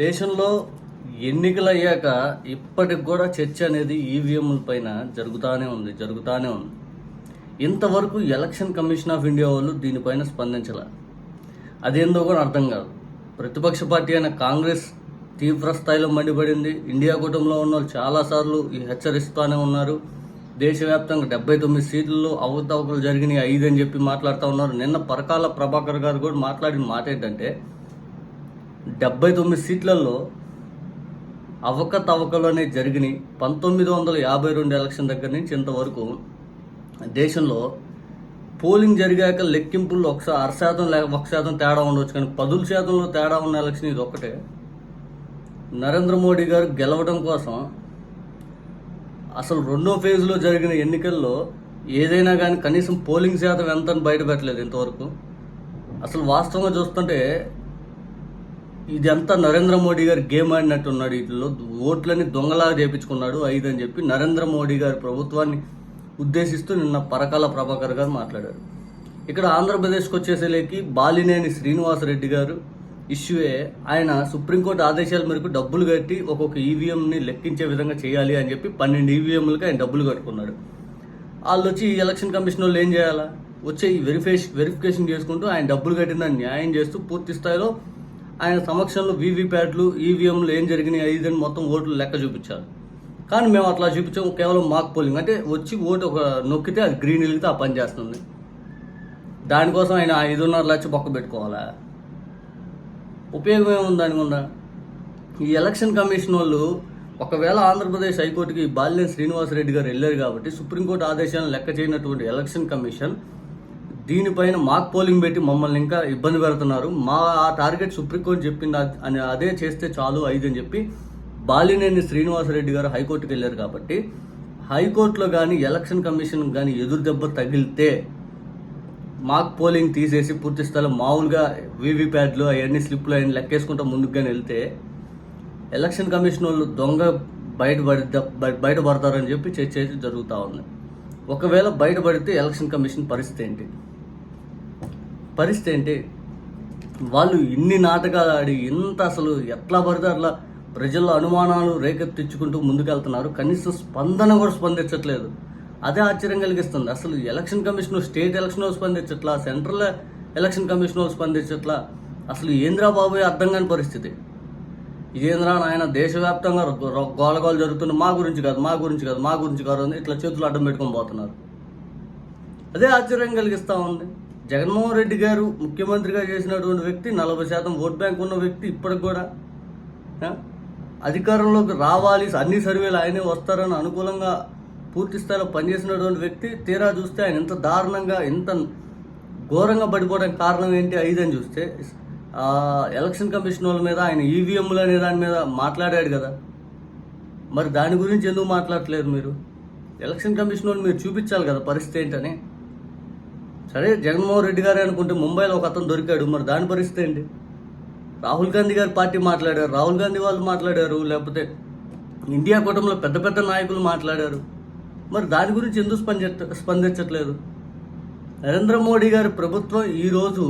దేశంలో ఎన్నికలు అయ్యాక ఇప్పటికి కూడా చర్చ అనేది ఈవీఎంల పైన జరుగుతూనే ఉంది జరుగుతూనే ఉంది. ఇంతవరకు ఎలక్షన్ కమిషన్ ఆఫ్ ఇండియా వాళ్ళు దీనిపైన స్పందించాల. అదేందో కూడా అర్థం కాదు. ప్రతిపక్ష పార్టీ అయిన కాంగ్రెస్ తీవ్ర స్థాయిలో మండిపడింది. ఇండియా కూటమిలో ఉన్న వాళ్ళు చాలాసార్లు హెచ్చరిస్తూనే ఉన్నారు. దేశవ్యాప్తంగా డెబ్బై తొమ్మిది సీట్లలో అవతవకలు జరిగినాయి ఐదు అని చెప్పి మాట్లాడుతూ ఉన్నారు. నిన్న పరకాల ప్రభాకర్ గారు కూడా మాట్లాడిన మాట ఏంటంటే డెబ్బై తొమ్మిది సీట్లలో అవకతవకలోనే అనేవి జరిగినాయి పంతొమ్మిది వందల యాభై రెండు ఎలక్షన్ దగ్గర నుంచి ఇంతవరకు దేశంలో పోలింగ్ జరిగాక లెక్కింపుల్లో ఒకసారి అర శాతం లేక ఒక శాతం తేడా ఉండవచ్చు కానీ పదుల శాతంలో తేడా ఉన్న ఎలక్షన్ ఇది ఒకటే నరేంద్ర మోడీ గారు గెలవడం కోసం అసలు రెండో ఫేజ్లో జరిగిన ఎన్నికల్లో ఏదైనా కానీ కనీసం పోలింగ్ శాతం ఎంత అని బయట పెట్టలేదు ఇంతవరకు. అసలు వాస్తవంగా చూస్తుంటే ఇదంతా నరేంద్ర మోడీ గారు గేమ్ ఆడినట్టు ఉన్నాడు వీటిలో ఓట్లని దొంగలాగా చేపించుకున్నాడు ఐదు అని చెప్పి నరేంద్ర మోడీ గారి ప్రభుత్వాన్ని ఉద్దేశిస్తూ నిన్న పరకాల ప్రభాకర్ గారు మాట్లాడారు. ఇక్కడ ఆంధ్రప్రదేశ్కి వచ్చేసేలేకి బాలినేని శ్రీనివాసరెడ్డి గారు ఇష్యూయే ఆయన సుప్రీంకోర్టు ఆదేశాల మేరకు డబ్బులు కట్టి ఒక్కొక్క ఈవీఎంని లెక్కించే విధంగా చేయాలి అని చెప్పి పన్నెండు ఈవీఎంలకి ఆయన డబ్బులు కట్టుకున్నాడు. వాళ్ళు వచ్చి ఈ ఎలక్షన్ కమిషన్ వాళ్ళు ఏం చేయాలా? వచ్చే ఈ వెరిఫికేషన్ వెరిఫికేషన్ చేసుకుంటూ ఆయన డబ్బులు కట్టిందని న్యాయం చేస్తూ పూర్తి స్థాయిలో ఆయన సమక్షంలో వీవీప్యాట్లు ఈవీఎంలు ఏం జరిగినాయి ఐదని మొత్తం ఓట్లు లెక్క చూపించారు. కానీ మేము అట్లా చూపించాము కేవలం మాక్ పోలింగ్. అంటే వచ్చి ఓటు ఒక నొక్కితే అది గ్రీన్ వెలిగితే ఆ పని చేస్తుంది. దానికోసం ఆయన ఐదున్నర లక్ష పక్క పెట్టుకోవాలా? ఉపయోగం ఏముంది దాని ఈ ఎలక్షన్ కమిషన్ వాళ్ళు ఒకవేళ ఆంధ్రప్రదేశ్ హైకోర్టుకి బాలినేని శ్రీనివాసరెడ్డి గారు వెళ్ళారు కాబట్టి సుప్రీంకోర్టు ఆదేశాలను లెక్క చేయనటువంటి ఎలక్షన్ కమిషన్ దీనిపైన మాక్ పోలింగ్ పెట్టి మమ్మల్ని ఇంకా ఇబ్బంది పెడుతున్నారు. మా ఆ టార్గెట్ సుప్రీంకోర్టు చెప్పింది అని అదే చేస్తే చాలు ఐదు అని చెప్పి బాలినేని శ్రీనివాసరెడ్డి గారు హైకోర్టుకు వెళ్ళారు కాబట్టి హైకోర్టులో కానీ ఎలక్షన్ కమిషన్ కానీ ఎదురు దెబ్బ తగిలితే మాక్ పోలింగ్ తీసేసి పూర్తి స్థలం మామూలుగా వీవీప్యాడ్లు అవన్నీ స్లిప్లు అవన్నీ లెక్కేసుకుంటూ ముందుకు కానీ వెళ్తే ఎలక్షన్ కమిషన్ వాళ్ళు దొంగ బయటపడి బయటపడతారని చెప్పి చర్చ అయితే జరుగుతూ ఉంది. ఒకవేళ బయటపడితే ఎలక్షన్ కమిషన్ పరిస్థితి ఏంటి? పరిస్థితి ఏంటి? వాళ్ళు ఇన్ని నాటకాలు ఆడి ఇంత అసలు ఎట్లా పడితే అట్లా ప్రజల్లో అనుమానాలు రేకెత్తించుకుంటూ ముందుకెళ్తున్నారు. కనీసం స్పందన కూడా స్పందించట్లేదు. అదే ఆశ్చర్యం కలిగిస్తుంది. అసలు ఎలక్షన్ కమిషన్ స్టేట్ ఎలక్షన్ స్పందించట్లా? సెంట్రల్ ఎలక్షన్ కమిషన్ స్పందించట్లా? అసలు ఏంద్రా బాబు అర్థం కాని పరిస్థితి. ఇదేంద్రా నాయన దేశవ్యాప్తంగా గోలగోలు జరుగుతున్న మా గురించి కాదు మా గురించి కాదు మా గురించి కాదు అని ఇట్లా చేతులు అడ్డం పెట్టుకొని పోతున్నారు. అదే ఆశ్చర్యం కలిగిస్తూ ఉంది. జగన్మోహన్ రెడ్డి గారు ముఖ్యమంత్రిగా చేసినటువంటి వ్యక్తి నలభై శాతం ఓట్ బ్యాంక్ ఉన్న వ్యక్తి ఇప్పటికి కూడా. అధికారంలోకి రావాలి అన్ని సర్వేలు ఆయనే వస్తారని అనుకూలంగా పూర్తి స్థాయిలో పనిచేసినటువంటి వ్యక్తి. తీరా చూస్తే ఆయన ఎంత దారుణంగా ఎంత ఘోరంగా పడిపోవడానికి కారణం ఏంటి ఐదు అని చూస్తే ఎలక్షన్ కమిషన్ వాళ్ళ మీద ఆయన ఈవీఎంలు అనే దాని మీద మాట్లాడాడు కదా. మరి దాని గురించి ఎందుకు మాట్లాడట్లేదు మీరు? ఎలక్షన్ కమిషన్ వాళ్ళు మీరు చూపించాలి కదా పరిస్థితి ఏంటని. సరే జగన్మోహన్ రెడ్డి గారే అనుకుంటే ముంబైలో ఒక అతను దొరికాడు. మరి దాని పరిస్థితి ఏంటి? రాహుల్ గాంధీ గారి పార్టీ మాట్లాడారు. రాహుల్ గాంధీ వాళ్ళు మాట్లాడారు. లేకపోతే ఇండియా కూటమిలో పెద్ద పెద్ద నాయకులు మాట్లాడారు. మరి దాని గురించి ఎందుకు స్పందించ స్పందించట్లేదు? నరేంద్ర మోడీ గారి ప్రభుత్వం ఈరోజు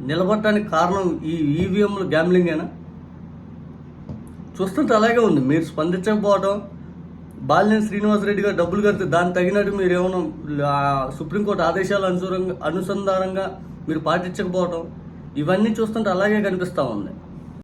నిలబడటానికి కారణం ఈ ఈవీఎంలు గ్యాంబ్లింగేనా? చూస్తుంటే అలాగే ఉంది. మీరు స్పందించకపోవడం బాలినేని శ్రీనివాసరెడ్డి గారు డబ్బులు కడితే దాని తగినట్టు మీరు ఏమైనా సుప్రీంకోర్టు ఆదేశాల అనుసరంగా అనుసంధానంగా మీరు పాటించకపోవటం ఇవన్నీ చూస్తుంటే అలాగే కనిపిస్తూ ఉంది.